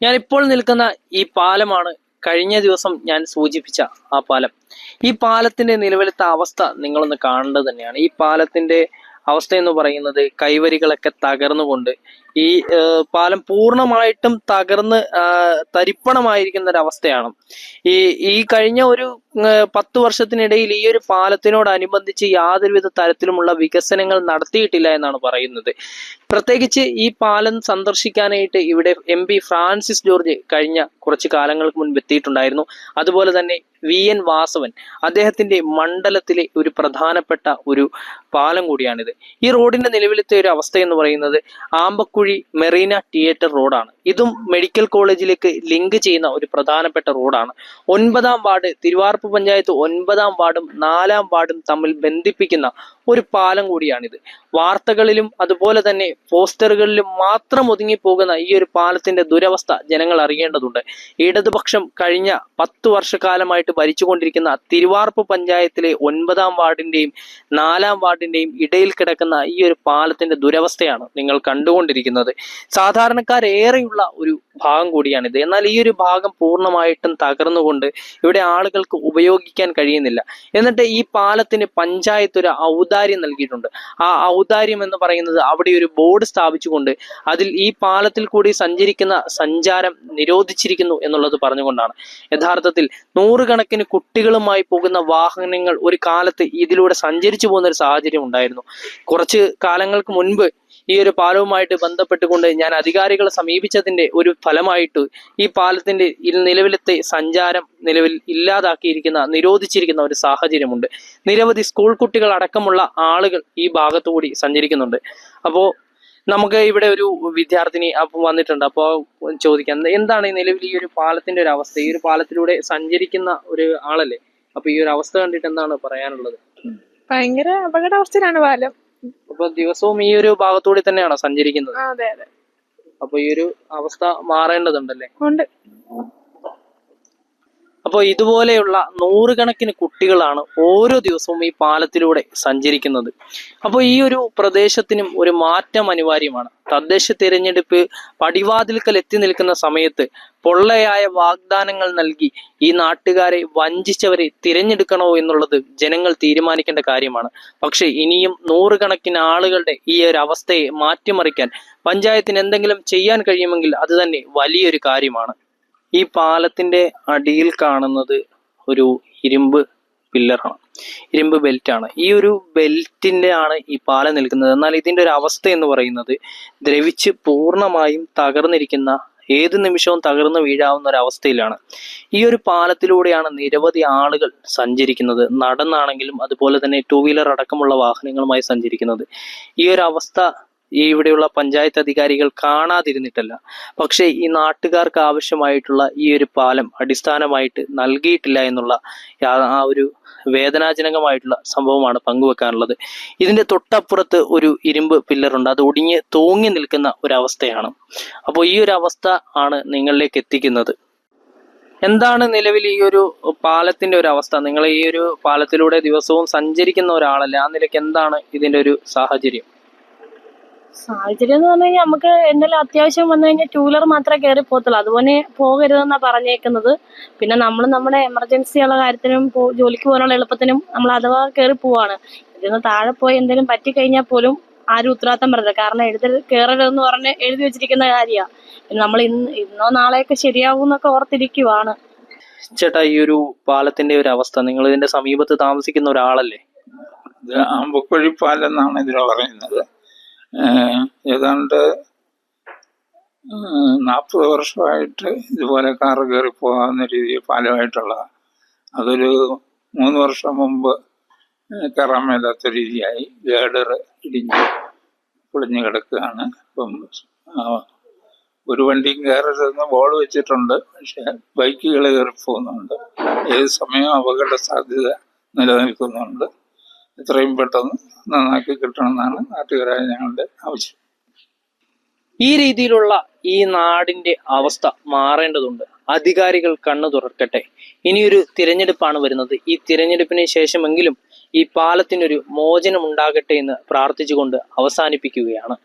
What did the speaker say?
ഞാനിപ്പോൾ നിൽക്കുന്ന ഈ പാലമാണ് കഴിഞ്ഞ ദിവസം ഞാൻ സൂചിപ്പിച്ച ആ പാലം. ഈ പാലത്തിന്റെ നിലവിലത്തെ അവസ്ഥ നിങ്ങളൊന്ന് കാണേണ്ടത് തന്നെയാണ്. ഈ പാലത്തിന്റെ അവസ്ഥ എന്ന് പറയുന്നത് കൈവരികളൊക്കെ തകർന്നുകൊണ്ട് ഈ പാലം പൂർണമായിട്ടും തകർന്ന് തരിപ്പണമായിരിക്കുന്ന ഒരു അവസ്ഥയാണ് ഈ ഈ കഴിഞ്ഞ ഒരു പത്ത് വർഷത്തിനിടയിൽ ഈ ഒരു പാലത്തിനോടനുബന്ധിച്ച് യാതൊരുവിധ തരത്തിലുമുള്ള വികസനങ്ങൾ നടത്തിയിട്ടില്ല എന്നാണ് പറയുന്നത്. പ്രത്യേകിച്ച് ഈ പാലം സന്ദർശിക്കാനായിട്ട് ഇവിടെ എം പി ഫ്രാൻസിസ് ജോർജ് കഴിഞ്ഞ കുറച്ച് കാലങ്ങൾക്ക് മുൻപ് എത്തിയിട്ടുണ്ടായിരുന്നു. അതുപോലെ തന്നെ വി എൻ വാസവൻ അദ്ദേഹത്തിന്റെ മണ്ഡലത്തിലെ ഒരു പ്രധാനപ്പെട്ട ഒരു പാലം കൂടിയാണിത്. ഈ റോഡിന്റെ നിലവിലത്തെ ഒരു അവസ്ഥ എന്ന് പറയുന്നത് ആമ്പക്കുഴി മെറീന തിയേറ്റർ റോഡാണ്. ഇതും മെഡിക്കൽ കോളേജിലേക്ക് ലിങ്ക് ചെയ്യുന്ന ഒരു പ്രധാനപ്പെട്ട റോഡാണ്. ഒൻപതാം വാർഡ് തിരുവാർപ്പ് പഞ്ചായത്ത് ഒൻപതാം വാർഡും നാലാം വാർഡും തമ്മിൽ ബന്ധിപ്പിക്കുന്ന ഒരു പാലം കൂടിയാണിത്. വാർത്തകളിലും അതുപോലെ തന്നെ പോസ്റ്ററുകളിലും മാത്രം ഒതുങ്ങി പോകുന്ന ഈ ഒരു പാലത്തിന്റെ ദുരവസ്ഥ ജനങ്ങൾ അറിയേണ്ടതുണ്ട്. ഇടതുപക്ഷം കഴിഞ്ഞ പത്ത് വർഷക്കാലമായിട്ട് ഭരിച്ചുകൊണ്ടിരിക്കുന്ന തിരുവാർപ്പ് പഞ്ചായത്തിലെ ഒൻപതാം വാർഡിന്റെയും നാലാം വാർഡിന്റെയും ഇടയിൽ കിടക്കുന്ന ഈ ഒരു പാലത്തിന്റെ ദുരവസ്ഥയാണ് നിങ്ങൾ കണ്ടുകൊണ്ടിരിക്കുന്നത്. സാധാരണക്കാരേറെയുള്ള ഒരു ഭാഗം കൂടിയാണിത്. എന്നാൽ ഈ ഒരു ഭാഗം പൂർണമായിട്ടും തകർന്നുകൊണ്ട് ഇവിടെ ആളുകൾക്ക് ഉപയോഗിക്കാൻ കഴിയുന്നില്ല. എന്നിട്ട് ഈ പാലത്തിന് പഞ്ചായത്ത് ഒരു ഔദാര്യം നൽകിയിട്ടുണ്ട്. ആ ഔദാര്യം എന്ന് പറയുന്നത് അവിടെ ഒരു ബോർഡ് സ്ഥാപിച്ചുകൊണ്ട് അതിൽ ഈ പാലത്തിൽ കൂടി സഞ്ചരിക്കുന്ന സഞ്ചാരം നിരോധിച്ചിരിക്കുന്നു എന്നുള്ളത് പറഞ്ഞുകൊണ്ടാണ്. യഥാർത്ഥത്തിൽ നൂറുകണക്കിന് കുട്ടികളുമായി പോകുന്ന വാഹനങ്ങൾ ഒരു കാലത്ത് ഇതിലൂടെ സഞ്ചരിച്ചു പോകുന്ന ഒരു സാഹചര്യം ഉണ്ടായിരുന്നു. കുറച്ച് കാലങ്ങൾക്ക് മുൻപ് ഈ ഒരു പാലവുമായിട്ട് ബന്ധപ്പെട്ടുകൊണ്ട് ഞാൻ അധികാരികളെ സമീപിച്ചതിന്റെ ഒരു ഫലമായിട്ട് ഈ പാലത്തിന്റെ നിലവിലത്തെ സഞ്ചാരം നിലവിൽ ഇല്ലാതാക്കിയിരിക്കുന്ന നിരോധിച്ചിരിക്കുന്ന ഒരു സാഹചര്യമുണ്ട്. നിരവധി സ്കൂൾ കുട്ടികൾ അടക്കമുള്ള ആളുകൾ ഈ ഭാഗത്തുകൂടി സഞ്ചരിക്കുന്നുണ്ട്. അപ്പോൾ നമുക്ക് ഇവിടെ ഒരു വിദ്യാർത്ഥിനി അപ്പം വന്നിട്ടുണ്ട്. അപ്പോൾ ചോദിക്കാം എന്താണ് ഈ നിലവിൽ ഈ ഒരു പാലത്തിന്റെ ഒരു അവസ്ഥ? ഈ ഒരു പാലത്തിലൂടെ സഞ്ചരിക്കുന്ന ഒരു ആളല്ലേ? അപ്പൊ ഈ ഒരു അവസ്ഥ കണ്ടിട്ട് എന്താണ് പറയാനുള്ളത്? ഭയങ്കര അപകടാവസ്ഥയിലാണ് പാലം. അപ്പൊ ദിവസവും ഈ ഒരു ഭാഗത്തൂടെ തന്നെയാണോ സഞ്ചരിക്കുന്നത്? അപ്പൊ ഈ ഒരു അവസ്ഥ മാറേണ്ടതുണ്ടല്ലേ? ഉണ്ട്. അപ്പോൾ ഇതുപോലെയുള്ള നൂറുകണക്കിന് കുട്ടികളാണ് ഓരോ ദിവസവും ഈ പാലത്തിലൂടെ സഞ്ചരിക്കുന്നത്. അപ്പോൾ ഈ ഒരു പ്രദേശത്തിനും ഒരു മാറ്റം അനിവാര്യമാണ്. തദ്ദേശ തിരഞ്ഞെടുപ്പ് പടിവാതിൽക്കൽ എത്തി നിൽക്കുന്ന സമയത്ത് പൊള്ളയായ വാഗ്ദാനങ്ങൾ നൽകി ഈ നാട്ടുകാരെ വഞ്ചിച്ചവരെ തിരഞ്ഞെടുക്കണോ എന്നുള്ളത് ജനങ്ങൾ തീരുമാനിക്കേണ്ട കാര്യമാണ്. പക്ഷേ ഇനിയും നൂറുകണക്കിന് ആളുകളുടെ ഈ ഒരു അവസ്ഥയെ മാറ്റിമറിക്കാൻ പഞ്ചായത്തിന് എന്തെങ്കിലും ചെയ്യാൻ കഴിയുമെങ്കിൽ അത് തന്നെ വലിയൊരു കാര്യമാണ്. ഈ പാലത്തിന്റെ അടിയിൽ കാണുന്നത് ഒരു ഇരുമ്പ് പില്ലറാണ് ഇരുമ്പ് ബെൽറ്റ് ആണ്. ഈ ഒരു ബെൽറ്റിന്റെ ആണ് ഈ പാലം നിൽക്കുന്നത്. എന്നാൽ ഇതിന്റെ ഒരു അവസ്ഥ എന്ന് പറയുന്നത് ദ്രവിച്ച് പൂർണമായും തകർന്നിരിക്കുന്ന ഏത് നിമിഷവും തകർന്നു വീഴാവുന്ന ഒരു അവസ്ഥയിലാണ്. ഈ ഒരു പാലത്തിലൂടെയാണ് നിരവധി ആളുകൾ സഞ്ചരിക്കുന്നത്. നടന്നാണെങ്കിലും അതുപോലെ തന്നെ ടൂ വീലർ അടക്കമുള്ള വാഹനങ്ങളുമായി സഞ്ചരിക്കുന്നത്. ഈ ഒരു അവസ്ഥ ഈ ഇവിടെയുള്ള പഞ്ചായത്ത് അധികാരികൾ കാണാതിരുന്നിട്ടല്ല. പക്ഷേ ഈ നാട്ടുകാർക്ക് ആവശ്യമായിട്ടുള്ള ഈ ഒരു പാലം അടിസ്ഥാനമായിട്ട് നൽകിയിട്ടില്ല എന്നുള്ള ആ ഒരു വേദനാജനകമായിട്ടുള്ള സംഭവമാണ് പങ്കുവെക്കാനുള്ളത്. ഇതിന്റെ തൊട്ടപ്പുറത്ത് ഒരു ഇരുമ്പ് പില്ലറുണ്ട് അത് ഒടിഞ്ഞ് തൂങ്ങി നിൽക്കുന്ന ഒരവസ്ഥയാണ്. അപ്പോൾ ഈ ഒരു അവസ്ഥ ആണ് നിങ്ങളിലേക്ക് എത്തിക്കുന്നത്. എന്താണ് നിലവിൽ ഈ ഒരു പാലത്തിന്റെ ഒരു അവസ്ഥ? നിങ്ങൾ ഈ ഒരു പാലത്തിലൂടെ ദിവസവും സഞ്ചരിക്കുന്ന ഒരാളല്ലേ? ആ നിലയ്ക്ക് എന്താണ് ഇതിന്റെ ഒരു സാഹചര്യം? സാഹചര്യം എന്ന് പറഞ്ഞു കഴിഞ്ഞാൽ നമുക്ക് എന്തെങ്കിലും അത്യാവശ്യം വന്നു കഴിഞ്ഞാൽ ടൂ വീലർ മാത്രമേ കയറി പോകത്തുള്ളൂ. അതുപോലെ പോകരുതെന്നാണ് പറഞ്ഞേക്കുന്നത്. പിന്നെ നമ്മൾ നമ്മുടെ എമർജൻസിയുള്ള കാര്യത്തിനും ജോലിക്ക് പോകാനുള്ള എളുപ്പത്തിനും നമ്മൾ അഥവാ കയറി പോവാണ്. ഇതിന് താഴെ പോയി എന്തെങ്കിലും പറ്റിക്കഴിഞ്ഞാൽ പോലും ആരും ഉത്തരവാദിത്തം പറയില്ല കാരണം എഴുതി കയറരുതെന്ന് പറഞ്ഞ് എഴുതി വെച്ചിരിക്കുന്ന കാര്യമാണ് നമ്മൾ ഇന്ന് ഇന്നോ നാളെയൊക്കെ ശരിയാവും എന്നൊക്കെ ഓർത്തിരിക്കുവാണ്. ചേട്ടാ ഈ ഒരു പാലത്തിന്റെ ഒരു അവസ്ഥ നിങ്ങൾ ഇതിന്റെ സമീപത്ത് താമസിക്കുന്ന ഒരാളല്ലേ? ഇത് ആമ്പക്കുഴി പാലം എന്നാണ് ഇതിൽ പറയുന്നത്. ഏതാണ്ട് നാൽപ്പത് വർഷമായിട്ട് ഇതുപോലെ കാർ കയറി പോകാവുന്ന രീതിയിൽ പാലമായിട്ടുള്ളതാണ് അതൊരു മൂന്ന് വർഷം മുമ്പ് കയറാൻ മേലാത്ത രീതിയായി. ഗേഡർ ഇടിഞ്ഞ് പൊളിഞ്ഞ് കിടക്കുകയാണ്. ഇപ്പം ഒരു വണ്ടിയും കയറരുതെന്ന് ബോർഡ് വെച്ചിട്ടുണ്ട്. പക്ഷെ ബൈക്കുകൾ കയറി പോകുന്നുണ്ട്. ഏത് സമയവും അപകട സാധ്യത നിലനിൽക്കുന്നുണ്ട്. എത്രയും പെട്ടെന്ന് നന്നാക്കി കിട്ടണമെന്നാണ് നാട്ടുകാരായ ഞങ്ങളുടെ ആവശ്യം. ഈ രീതിയിലുള്ള ഈ നാടിന്റെ അവസ്ഥ മാറേണ്ടതുണ്ട്. അധികാരികൾ കണ്ണു തുറക്കട്ടെ. ഇനിയൊരു തിരഞ്ഞെടുപ്പാണ് വരുന്നത്. ഈ തിരഞ്ഞെടുപ്പിന് ശേഷമെങ്കിലും ഈ പാലത്തിനൊരു മോചനം ഉണ്ടാകട്ടെ എന്ന് പ്രാർത്ഥിച്ചുകൊണ്ട് അവസാനിപ്പിക്കുകയാണ്.